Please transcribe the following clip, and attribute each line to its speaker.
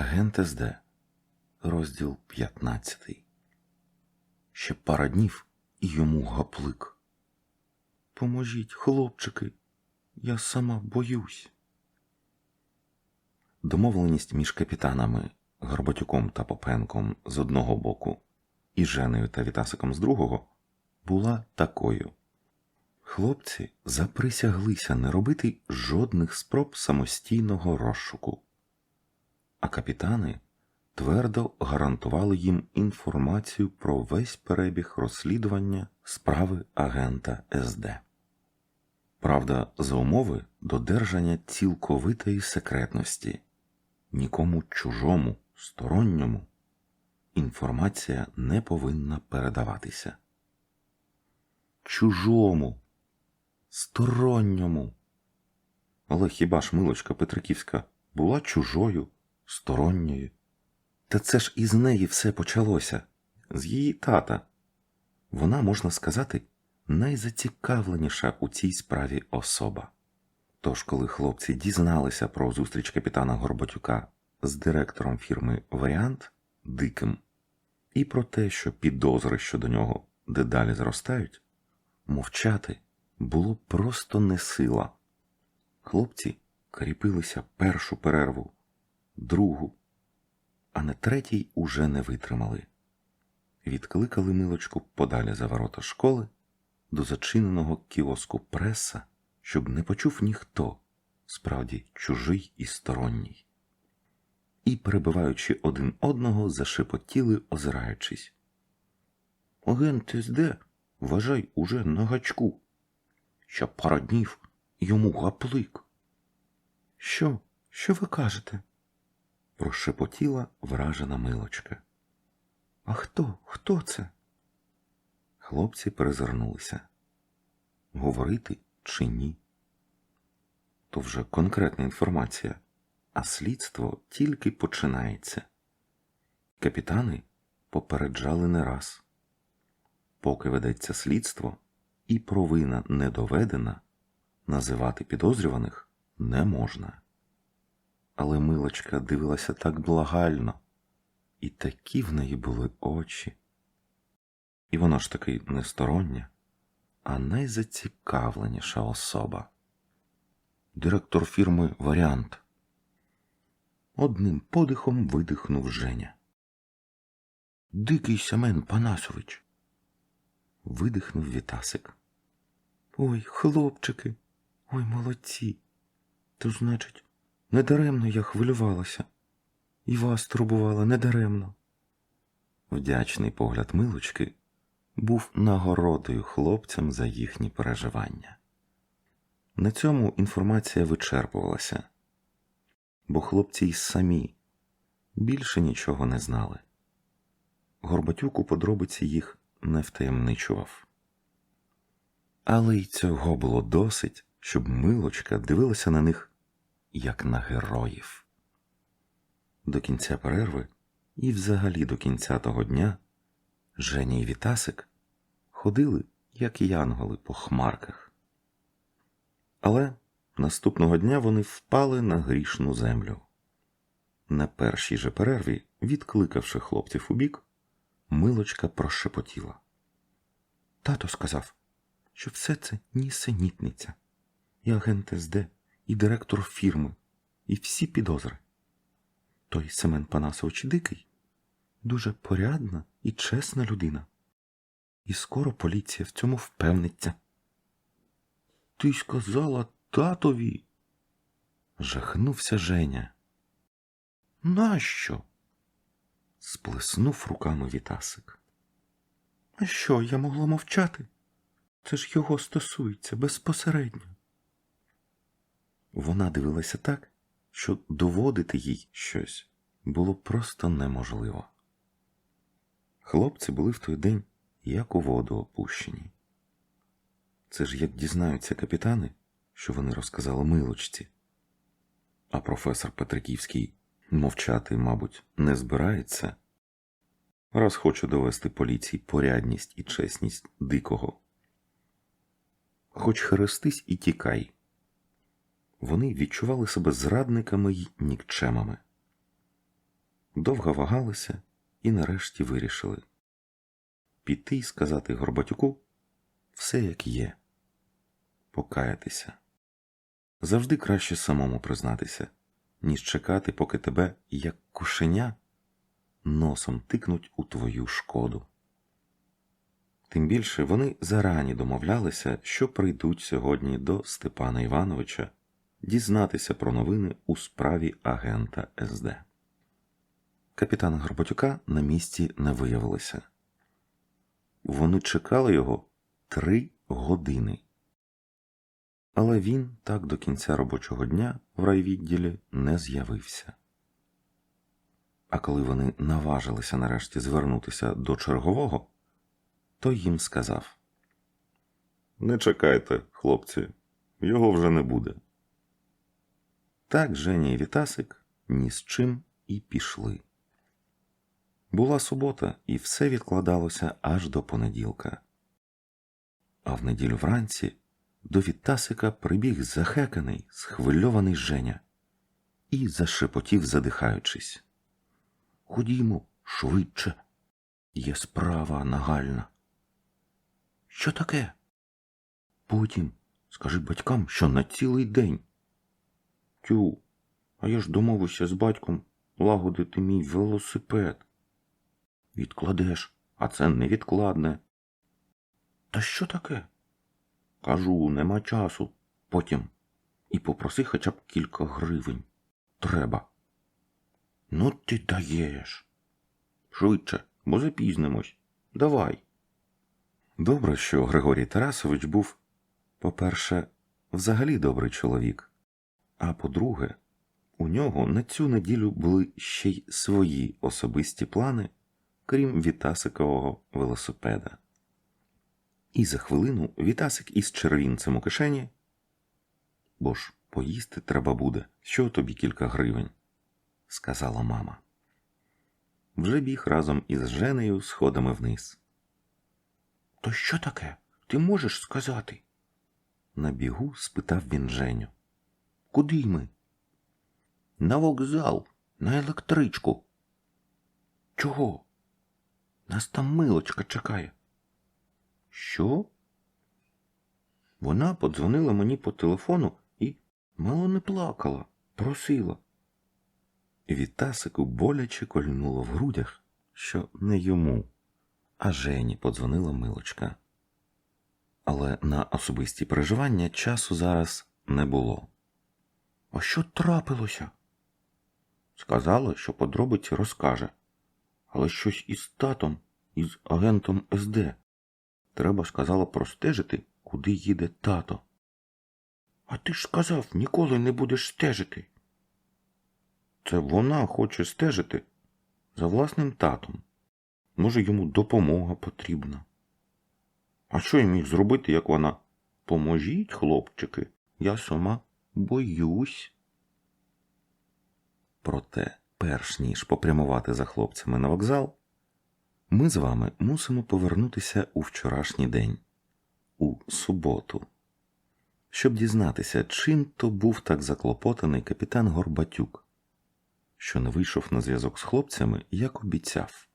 Speaker 1: Агент СД, розділ 15. Ще пара днів і йому гаплик. Поможіть, хлопчики, я сама боюсь. Домовленість між капітанами Горбатюком та Попенком з одного боку і Женею та Вітасиком з другого була такою. Хлопці заприсяглися не робити жодних спроб самостійного розшуку, а капітани твердо гарантували їм інформацію про весь перебіг розслідування справи агента СД. Правда, за умови додержання цілковитої секретності, нікому чужому, сторонньому інформація не повинна передаватися. Чужому, сторонньому. Але хіба ж милочка Петриківська була чужою, сторонньою? Та це ж із неї все почалося, з її тата. Вона, можна сказати, найзацікавленіша у цій справі особа. Тож, коли хлопці дізналися про зустріч капітана Горбатюка з директором фірми Варіант Диким, і про те, що підозри щодо нього дедалі зростають, мовчати було просто не сила. Хлопці кріпилися першу перерву, другу, а на третій уже не витримали. Відкликали милочку подалі за ворота школи до зачиненого кіоску преса, щоб не почув ніхто, справді чужий і сторонній. І, перебиваючи один одного, зашепотіли, озираючись. Агент СД, вважай, уже на гачку. Ще пара днів йому гаплик. Що? Що ви кажете? Прошепотіла вражена милочка. А хто? Хто це? Хлопці перезирнулися. Говорити чи ні? То вже конкретна інформація, а слідство тільки починається. Капітани попереджали не раз. Поки ведеться слідство і провина не доведена, називати підозрюваних не можна. Але милочка дивилася так благально, і такі в неї були очі. І вона ж таки не стороння, а найзацікавленіша особа. Директор фірми Варіант. Одним подихом видихнув Женя. Дикий Семен Панасович. Видихнув Вітасик. Ой, хлопчики, ой, молодці. То, значить, недаремно я хвилювалася. І вас турбувала недаремно. Вдячний погляд милочки був нагородою хлопцям за їхні переживання. На цьому інформація вичерпувалася, бо хлопці й самі більше нічого не знали. Горбатюк у подробиці їх не втаємничував. Але й цього було досить, щоб милочка дивилася на них як на героїв. До кінця перерви і взагалі до кінця того дня Женя і Вітасик ходили, як янголи по хмарках. Але наступного дня вони впали на грішну землю. На першій же перерві, відкликавши хлопців у бік, милочка прошепотіла. Тато сказав, що все це нісенітниця, і агент СД, і директор фірми, і всі підозри. Той Семен Панасович дикий, дуже порядна і чесна людина. І скоро поліція в цьому впевниться. Ти сказала татові. жахнувся Женя. Нащо? сплеснув руками Вітасик. А що я могла мовчати? Це ж його стосується безпосередньо. Вона дивилася так, що доводити їй щось було просто неможливо. Хлопці були в той день як у воду опущені. Це ж як дізнаються капітани, що вони розказали милочці, а професор Петриківський мовчати, мабуть, не збирається, раз хоче довести поліції порядність і чесність дикого. Хоч хрестись і тікай. Вони відчували себе зрадниками й нікчемами. довго вагалися і нарешті вирішили піти й сказати Горбатюку все як є, покаятися. Завжди краще самому признатися, ніж чекати, поки тебе, як кошеня, носом тикнуть у твою шкоду. Тим більше вони зарані домовлялися, що прийдуть сьогодні до Степана Івановича дізнатися про новини у справі агента СД. Капітана Горбатюка на місці не виявилося. Вони чекали його три години. Але він так до кінця робочого дня в райвідділі не з'явився. А коли вони наважилися нарешті звернутися до чергового, то їм сказав: Не чекайте, хлопці, його вже не буде. Так Женя і Вітасик ні з чим і пішли. Була субота, і все відкладалося аж до понеділка. А в неділю вранці до Вітасика прибіг захеканий, схвильований Женя і зашепотів, задихаючись. Ходімо швидше, є справа нагальна. Що таке? Потім скажи батькам, що на цілий день. Тю, а я ж домовився з батьком лагодити мій велосипед. Відкладеш, а це невідкладне. Та що таке? Кажу, нема часу. Потім. І попроси хоча б кілька гривень. Треба. Ну, ти даєш. Швидше, бо запізнимось. Давай. Добре, що Григорій Тарасович був, по-перше, взагалі добрий чоловік, а по-друге, у нього на цю неділю були ще й свої особисті плани, крім Вітасикового велосипеда. І за хвилину Вітасик із червінцем у кишені. Бо ж поїсти треба буде, що тобі кілька гривень, сказала мама. Вже біг разом із Женею сходами вниз. То що таке? Ти можеш сказати? На бігу спитав він Женю. Куди ми? На вокзал, на електричку. Чого? Нас там милочка чекає. Що? Вона подзвонила мені по телефону і мало не плакала, просила. Вітасику боляче кольнуло в грудях, що не йому, а Жені подзвонила милочка. Але на особисті переживання часу зараз не було. А що трапилося? Сказала, що подробиці розкаже, але щось із татом, із агентом СД. Треба, сказала, простежити, куди їде тато. А ти ж сказав, ніколи не будеш стежити. Це вона хоче стежити за власним татом. Може, йому допомога потрібна. А що я міг зробити, як вона? Поможіть, хлопчики, я сама боюсь. Проте, перш ніж попрямувати за хлопцями на вокзал, ми з вами мусимо повернутися у вчорашній день, у суботу, щоб дізнатися, чим то був так заклопотаний капітан Горбатюк, що не вийшов на зв'язок з хлопцями, як обіцяв.